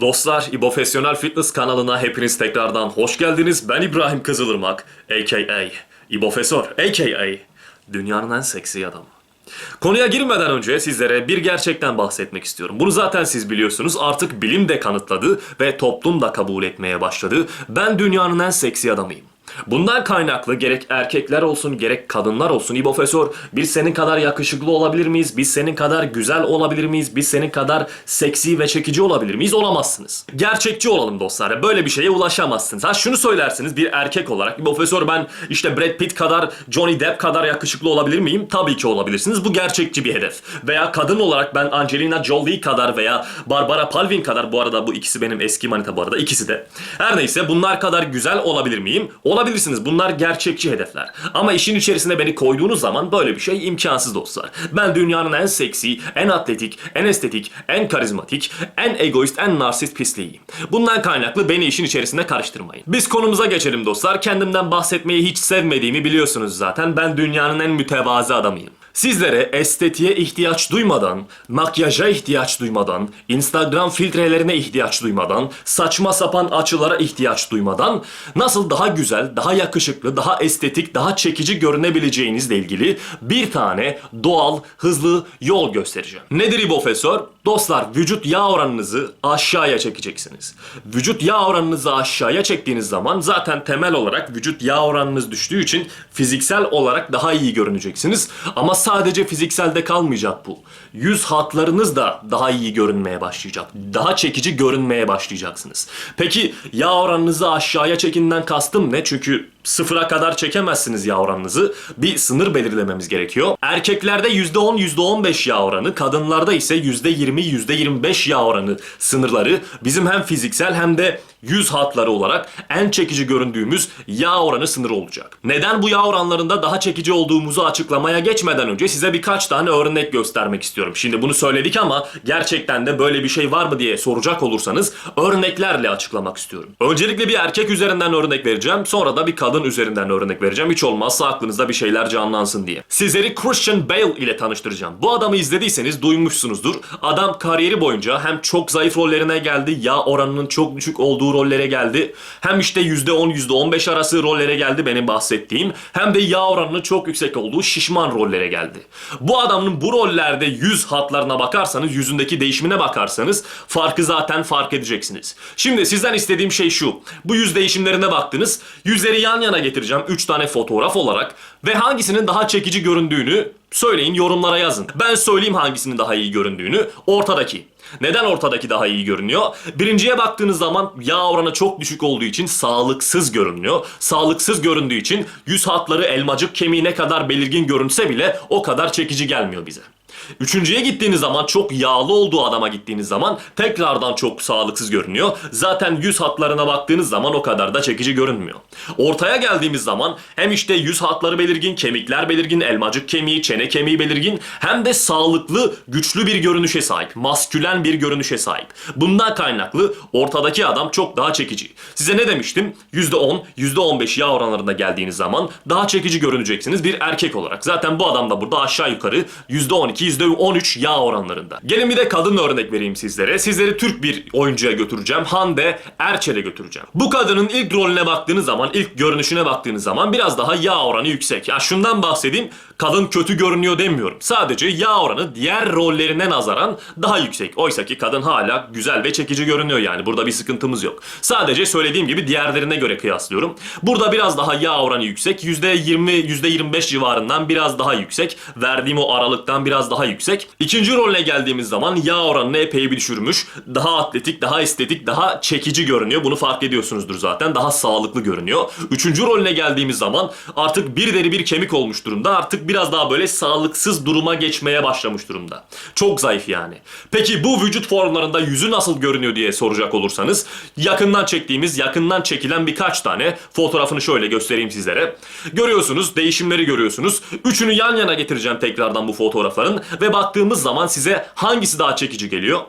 Dostlar, İbofesyonel Fitness kanalına hepiniz tekrardan hoş geldiniz. Ben İbrahim Kızılırmak, a.k.a. İbofesör, a.k.a. Dünyanın en seksi adamı. Konuya girmeden önce sizlere bir gerçekten bahsetmek istiyorum. Bunu zaten siz biliyorsunuz. Artık bilim de kanıtladı ve toplum da kabul etmeye başladı. Ben dünyanın en seksi adamıyım. Bundan kaynaklı gerek erkekler olsun gerek kadınlar olsun İbofesör biz senin kadar yakışıklı olabilir miyiz? Biz senin kadar güzel olabilir miyiz? Biz senin kadar seksi ve çekici olabilir miyiz? Olamazsınız. Gerçekçi olalım dostlar. Böyle bir şeye ulaşamazsınız. Ha şunu söylersiniz bir erkek olarak İbofesör ben işte Brad Pitt kadar Johnny Depp kadar yakışıklı olabilir miyim? Tabii ki olabilirsiniz. Bu gerçekçi bir hedef. Veya kadın olarak ben Angelina Jolie kadar veya Barbara Palvin kadar bu arada bu ikisi benim eski manita bu arada ikisi de. Her neyse bunlar kadar güzel olabilir miyim? Olabilirsiniz. Bunlar gerçekçi hedefler. Ama işin içerisine beni koyduğunuz zaman böyle bir şey imkansız dostlar. Ben dünyanın en seksi, en atletik, en estetik, en karizmatik, en egoist, en narsist pisliğiyim. Bundan kaynaklı beni işin içerisine karıştırmayın. Biz konumuza geçelim dostlar. Kendimden bahsetmeyi hiç sevmediğimi biliyorsunuz zaten. Ben dünyanın en mütevazı adamıyım. Sizlere estetiğe ihtiyaç duymadan, makyaja ihtiyaç duymadan, Instagram filtrelerine ihtiyaç duymadan, saçma sapan açılara ihtiyaç duymadan nasıl daha güzel, daha yakışıklı, daha estetik, daha çekici görünebileceğinizle ilgili bir tane doğal, hızlı yol göstereceğim. Nedir İbofesör? Dostlar vücut yağ oranınızı aşağıya çekeceksiniz. Vücut yağ oranınızı aşağıya çektiğiniz zaman zaten temel olarak vücut yağ oranınız düştüğü için fiziksel olarak daha iyi görüneceksiniz. Ama sadece fizikselde kalmayacak bu. Yüz hatlarınız da daha iyi görünmeye başlayacak. Daha çekici görünmeye başlayacaksınız. Peki yağ oranınızı aşağıya çekinden kastım ne? Çünkü sıfıra kadar çekemezsiniz yağ oranınızı. Bir sınır belirlememiz gerekiyor. Erkeklerde %10, %15 yağ oranı, kadınlarda ise %20, %25 yağ oranı sınırları bizim hem fiziksel hem de yüz hatları olarak en çekici göründüğümüz yağ oranı sınırı olacak. Neden bu yağ oranlarında daha çekici olduğumuzu açıklamaya geçmeden önce size birkaç tane örnek göstermek istiyorum. Şimdi bunu söyledik ama gerçekten de böyle bir şey var mı diye soracak olursanız örneklerle açıklamak istiyorum. Öncelikle bir erkek üzerinden örnek vereceğim. Sonra da bir kadın üzerinden örnek vereceğim. Hiç olmazsa aklınızda bir şeyler canlansın diye. Sizleri Christian Bale ile tanıştıracağım. Bu adamı izlediyseniz duymuşsunuzdur. Adam kariyeri boyunca hem çok zayıf rollerine geldi, yağ oranının çok düşük olduğu rollere geldi. Hem işte %10, %15 arası rollere geldi benim bahsettiğim. Hem de yağ oranının çok yüksek olduğu şişman rollere geldi. Bu adamın bu rollerde yüz hatlarına bakarsanız, yüzündeki değişimine bakarsanız farkı zaten fark edeceksiniz. Şimdi sizden istediğim şey şu. Bu yüz değişimlerine baktınız. Yüzleri yan yana getireceğim 3 tane fotoğraf olarak ve hangisinin daha çekici göründüğünü söyleyin yorumlara yazın. Ben söyleyeyim hangisinin daha iyi göründüğünü. Ortadaki. Neden ortadaki daha iyi görünüyor? Birinciye baktığınız zaman yağ oranı çok düşük olduğu için sağlıksız görünüyor. Sağlıksız göründüğü için yüz hatları elmacık kemiği ne kadar belirgin görünse bile o kadar çekici gelmiyor bize. Üçüncüye gittiğiniz zaman çok yağlı olduğu adama gittiğiniz zaman tekrardan çok sağlıksız görünüyor. Zaten yüz hatlarına baktığınız zaman o kadar da çekici görünmüyor. Ortaya geldiğimiz zaman hem işte yüz hatları belirgin, kemikler belirgin, elmacık kemiği, çene kemiği belirgin hem de sağlıklı, güçlü bir görünüşe sahip. Maskülen bir görünüşe sahip. Bundan kaynaklı ortadaki adam çok daha çekici. Size ne demiştim? %10, %15 yağ oranlarında geldiğiniz zaman daha çekici görüneceksiniz bir erkek olarak. Zaten bu adam da burada aşağı yukarı %12, %13 yağ oranlarında. Gelin bir de kadın örnek vereyim sizlere. Sizleri Türk bir oyuncuya götüreceğim. Hande Erçel'e götüreceğim. Bu kadının ilk rolüne baktığınız zaman, ilk görünüşüne baktığınız zaman biraz daha yağ oranı yüksek. Ya şundan bahsedeyim. Kadın kötü görünüyor demiyorum. Sadece yağ oranı diğer rollerine nazaran daha yüksek. Oysa ki kadın hala güzel ve çekici görünüyor yani. Burada bir sıkıntımız yok. Sadece söylediğim gibi diğerlerine göre kıyaslıyorum. Burada biraz daha yağ oranı yüksek. %20, %25 civarından biraz daha yüksek. Verdiğim o aralıktan biraz daha yüksek. İkinci rolüne geldiğimiz zaman yağ oranını epey bir düşürmüş. Daha atletik, daha estetik, daha çekici görünüyor. Bunu fark ediyorsunuzdur zaten. Daha sağlıklı görünüyor. Üçüncü rolüne geldiğimiz zaman artık bir deri bir kemik olmuş durumda. Artık biraz daha böyle sağlıksız duruma geçmeye başlamış durumda. Çok zayıf yani. Peki bu vücut formlarında yüzü nasıl görünüyor diye soracak olursanız yakından çektiğimiz, yakından çekilen birkaç tane fotoğrafını şöyle göstereyim sizlere. Görüyorsunuz, değişimleri görüyorsunuz. Üçünü yan yana getireceğim tekrardan bu fotoğrafların ve baktığımız zaman size hangisi daha çekici geliyor?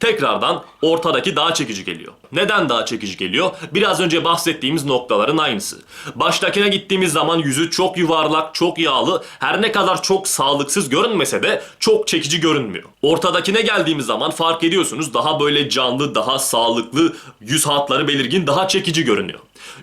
Tekrardan ortadaki daha çekici geliyor. Neden daha çekici geliyor? Biraz önce bahsettiğimiz noktaların aynısı. Baştakine gittiğimiz zaman yüzü çok yuvarlak, çok yağlı, her ne kadar çok sağlıksız görünmese de çok çekici görünmüyor. Ortadakine geldiğimiz zaman fark ediyorsunuz daha böyle canlı, daha sağlıklı, yüz hatları belirgin, daha çekici görünüyor.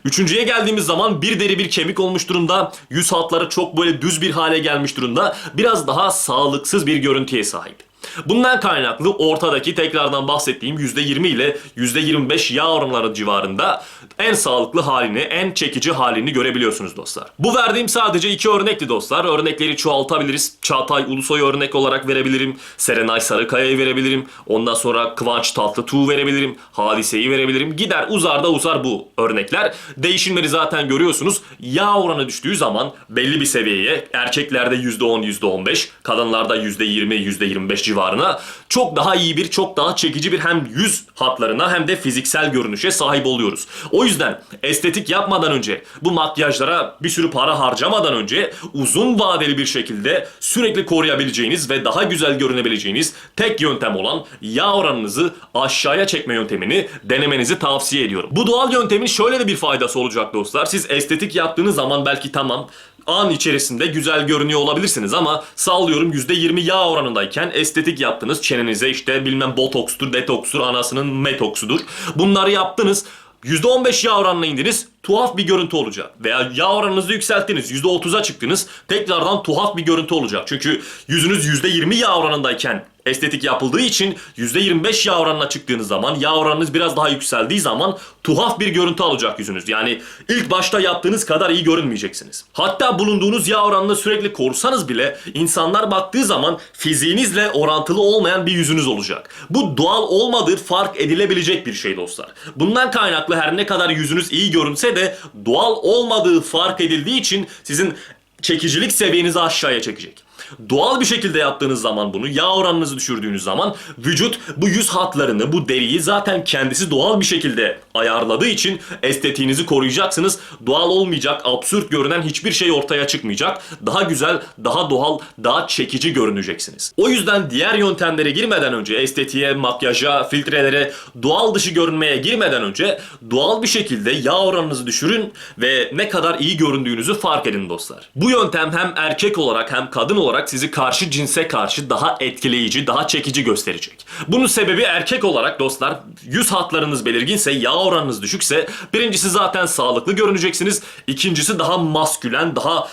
Üçüncüye geldiğimiz zaman bir deri bir kemik olmuş durumda. Yüz hatları çok böyle düz bir hale gelmiş durumda. Biraz daha sağlıksız bir görüntüye sahip. Bundan kaynaklı ortadaki tekrardan bahsettiğim %20 ile %25 yağ oranları civarında en sağlıklı halini, en çekici halini görebiliyorsunuz dostlar. Bu verdiğim sadece iki örnekti dostlar. Örnekleri çoğaltabiliriz. Çağatay Ulusoy örnek olarak verebilirim. Serenay Sarıkaya'yı verebilirim. Ondan sonra Kıvanç Tatlıtuğ verebilirim. Hadise'yi verebilirim. Gider uzar da uzar bu örnekler. Değişimleri zaten görüyorsunuz. Yağ oranı düştüğü zaman belli bir seviyeye erkeklerde %10, %15, kadınlarda %20, %25 civarına çok daha iyi bir, çok daha çekici bir hem yüz hatlarına hem de fiziksel görünüşe sahip oluyoruz. O yüzden estetik yapmadan önce, bu makyajlara bir sürü para harcamadan önce uzun vadeli bir şekilde sürekli koruyabileceğiniz ve daha güzel görünebileceğiniz tek yöntem olan yağ oranınızı aşağıya çekme yöntemini denemenizi tavsiye ediyorum. Bu doğal yöntemin şöyle de bir faydası olacak dostlar. Siz estetik yaptığınız zaman belki tamam an içerisinde güzel görünüyor olabilirsiniz ama sallıyorum %20 yağ oranındayken estetik yaptınız. Çenenize işte bilmem botokstur, detokstur, anasının metoksudur. Bunları yaptınız. %15 yağ oranına indiniz tuhaf bir görüntü olacak. Veya yağ oranınızı yükselttiniz %30'a çıktınız tekrardan tuhaf bir görüntü olacak. Çünkü yüzünüz %20 yağ oranındayken estetik yapıldığı için %25 yağ oranına çıktığınız zaman yağ oranınız biraz daha yükseldiği zaman tuhaf bir görüntü alacak yüzünüz. Yani ilk başta yaptığınız kadar iyi görünmeyeceksiniz. Hatta bulunduğunuz yağ oranını sürekli korsanız bile insanlar baktığı zaman fiziğinizle orantılı olmayan bir yüzünüz olacak. Bu doğal olmadığı fark edilebilecek bir şey dostlar. Bundan kaynaklı her ne kadar yüzünüz iyi görünse de doğal olmadığı fark edildiği için sizin çekicilik seviyenizi aşağıya çekecek. Doğal bir şekilde yaptığınız zaman bunu, yağ oranınızı düşürdüğünüz zaman vücut bu yüz hatlarını, bu deriyi zaten kendisi doğal bir şekilde ayarladığı için estetiğinizi koruyacaksınız. Doğal olmayacak, absürt görünen hiçbir şey ortaya çıkmayacak. Daha güzel, daha doğal, daha çekici görüneceksiniz. O yüzden diğer yöntemlere girmeden önce estetiğe, makyaja, filtrelere, doğal dışı görünmeye girmeden önce doğal bir şekilde yağ oranınızı düşürün ve ne kadar iyi göründüğünüzü fark edin dostlar. Bu yöntem hem erkek olarak hem kadın olarak sizi karşı cinse karşı daha etkileyici, daha çekici gösterecek. Bunun sebebi erkek olarak dostlar yüz hatlarınız belirginse, yağ oranınız düşükse birincisi zaten sağlıklı görüneceksiniz. İkincisi daha maskülen, daha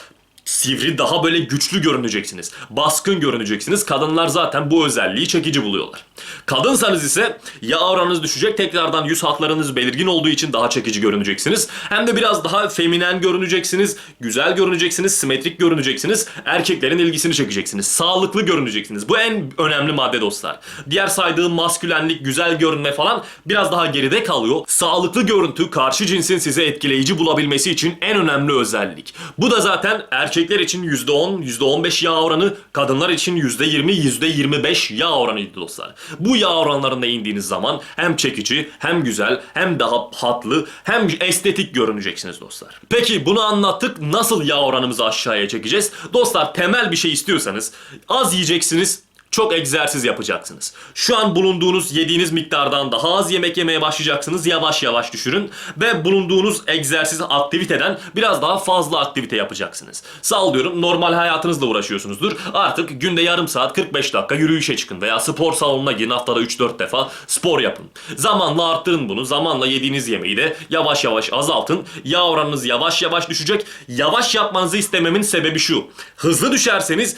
sivri, daha böyle güçlü görüneceksiniz. Baskın görüneceksiniz. Kadınlar zaten bu özelliği çekici buluyorlar. Kadınsanız ise yağ oranınız düşecek. Tekrardan yüz hatlarınız belirgin olduğu için daha çekici görüneceksiniz. Hem de biraz daha feminen görüneceksiniz. Güzel görüneceksiniz. Simetrik görüneceksiniz. Erkeklerin ilgisini çekeceksiniz. Sağlıklı görüneceksiniz. Bu en önemli madde dostlar. Diğer saydığım maskülenlik, güzel görünme falan biraz daha geride kalıyor. Sağlıklı görüntü karşı cinsin size etkileyici bulabilmesi için en önemli özellik. Bu da zaten erkekler için %10, %15 yağ oranı, kadınlar için %20, %25 yağ oranıydı dostlar. Bu yağ oranlarına indiğiniz zaman hem çekici, hem güzel, hem daha hatlı, hem estetik görüneceksiniz dostlar. Peki bunu anlattık. Nasıl yağ oranımızı aşağıya çekeceğiz? Dostlar temel bir şey istiyorsanız az yiyeceksiniz, çok egzersiz yapacaksınız. Şu an bulunduğunuz yediğiniz miktardan daha az yemek yemeye başlayacaksınız. Yavaş yavaş düşürün ve bulunduğunuz egzersiz aktiviteden biraz daha fazla aktivite yapacaksınız. Sallıyorum normal hayatınızla uğraşıyorsunuzdur. Artık günde yarım saat 45 dakika yürüyüşe çıkın veya spor salonuna girin haftada 3-4 defa spor yapın. Zamanla arttırın bunu. Zamanla yediğiniz yemeği de yavaş yavaş azaltın. Yağ oranınız yavaş yavaş düşecek. Yavaş yapmanızı istememin sebebi şu. Hızlı düşerseniz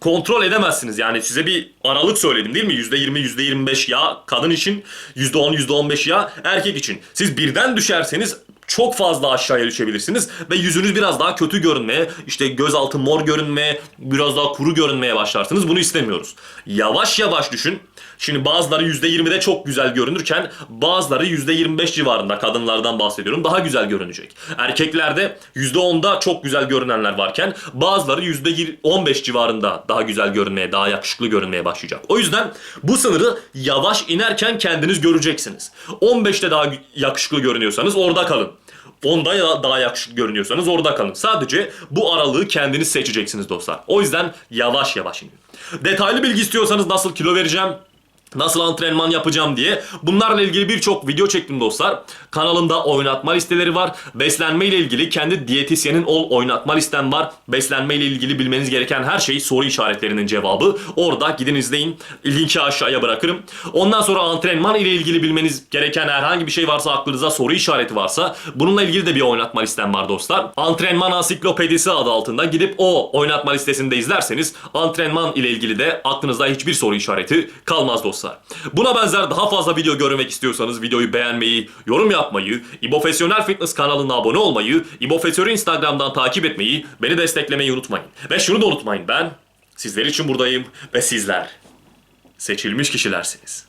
kontrol edemezsiniz. Yani size bir aralık söyledim değil mi? %20, %25 yağ kadın için, %10, %15 yağ erkek için. Siz birden düşerseniz çok fazla aşağıya düşebilirsiniz ve yüzünüz biraz daha kötü görünmeye, işte gözaltı mor görünmeye, biraz daha kuru görünmeye başlarsınız. Bunu istemiyoruz. Yavaş yavaş düşün. Şimdi bazıları %20'de çok güzel görünürken bazıları %25 civarında kadınlardan bahsediyorum daha güzel görünecek. Erkeklerde %10'da çok güzel görünenler varken bazıları %15 civarında daha güzel görünmeye, daha yakışıklı görünmeye başlayacak. O yüzden bu sınırı yavaş inerken kendiniz göreceksiniz. 15'te daha yakışıklı görünüyorsanız orada kalın. Onda ya daha yakışıklı görünüyorsanız orada kalın. Sadece bu aralığı kendiniz seçeceksiniz dostlar. O yüzden yavaş yavaş inin. Detaylı bilgi istiyorsanız nasıl kilo vereceğim, nasıl antrenman yapacağım diye. Bunlarla ilgili birçok video çektim dostlar. Kanalımda oynatma listeleri var. Beslenme ile ilgili kendi diyetisyenin ol oynatma listem var. Beslenme ile ilgili bilmeniz gereken her şey soru işaretlerinin cevabı. Orada gidin izleyin. Linki aşağıya bırakırım. Ondan sonra antrenman ile ilgili bilmeniz gereken herhangi bir şey varsa aklınıza soru işareti varsa bununla ilgili de bir oynatma listem var dostlar. Antrenman ansiklopedisi adı altında gidip o oynatma listesinde izlerseniz antrenman ile ilgili de aklınızda hiçbir soru işareti kalmaz dostlar. Buna benzer daha fazla video görmek istiyorsanız videoyu beğenmeyi, yorum yapmayı, İbofesyonel Fitness kanalına abone olmayı, İbofesör'ü Instagram'dan takip etmeyi, beni desteklemeyi unutmayın. Ve şunu da unutmayın ben sizler için buradayım ve sizler seçilmiş kişilersiniz.